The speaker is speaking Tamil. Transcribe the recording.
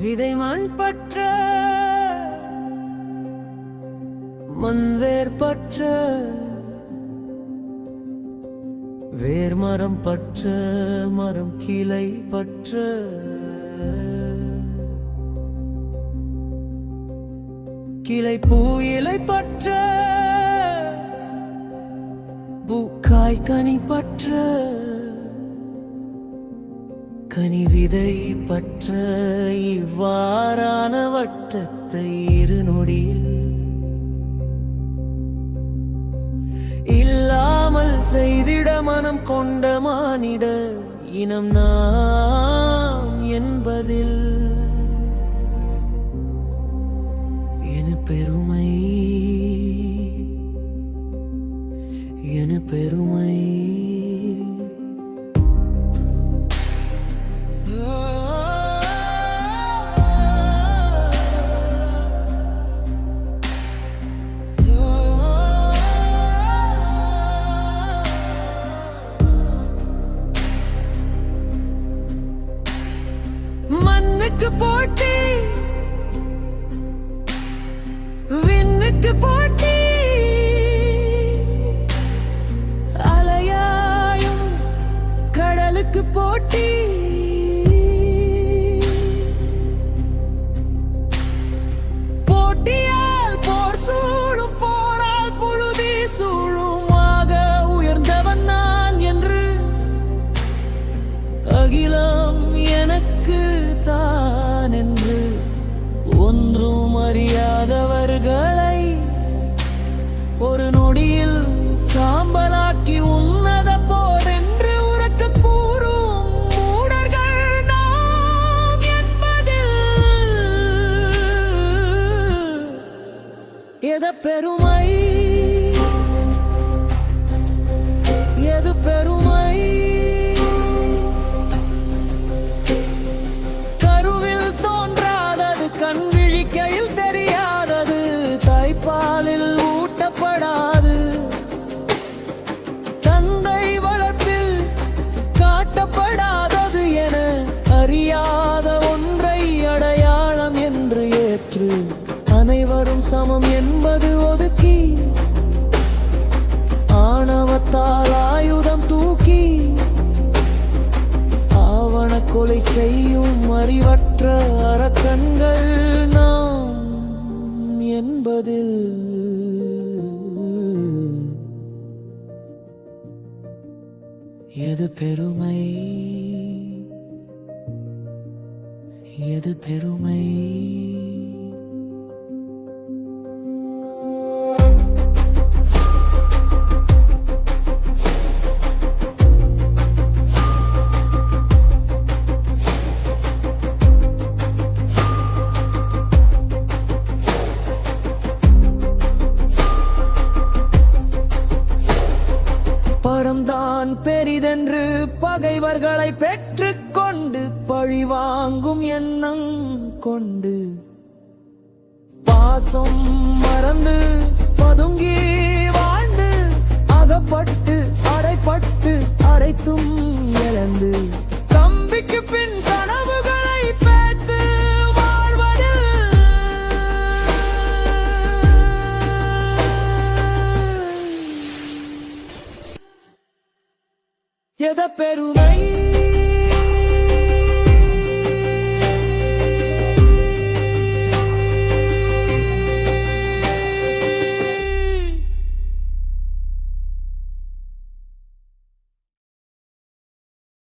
விதை மண் பற்ற மண்வேர் பற்ற வேர் மரம் பற்ற மரம் கிளை பற்ற. கிளை பூ இலை பற்ற பூக்காய் கனி பற்ற. கனி விதை பற்ற இவ்வாறான வட்டத்தை இரு நொடியில். இல்லாமல் செய்திட மனம் கொண்ட மானிட இனம் நாம் என்பதில். என பெருமை என பெருமை. அறியாதவர்களை ஒரு நொடியில் சாம்பலாக்கி உன்னத போர் என்று உறக்க கூறும் மூடர்கள் நாம் என்பதில். எத பெருமை தாய்ப்பாலில் ஊட்டப்படாது. தந்தை வளர்ப்பில் காட்டப்படாதது என அறியாத ஒன்றை அடையாளம் என்று ஏற்று அனைவரும் சமம் என்பது ஒதுக்கி ஆணவத்தால் ஆயுதம் தூக்கி ஆவண கொலை செய்யும் அறிவற்ற அரக்கன்கள் நாம் என்பதில். எது பெருமை? எது பெருமை? பணம்தான் பெரிதென்று பகைவர்களை பெற்று கொண்டு பழி வாங்கும் எண்ணம் கொண்டு. பாசம் மறந்து பதுங்கி வாழ்ந்து அகப்பட்டு அடைப்பட்டு பெருமை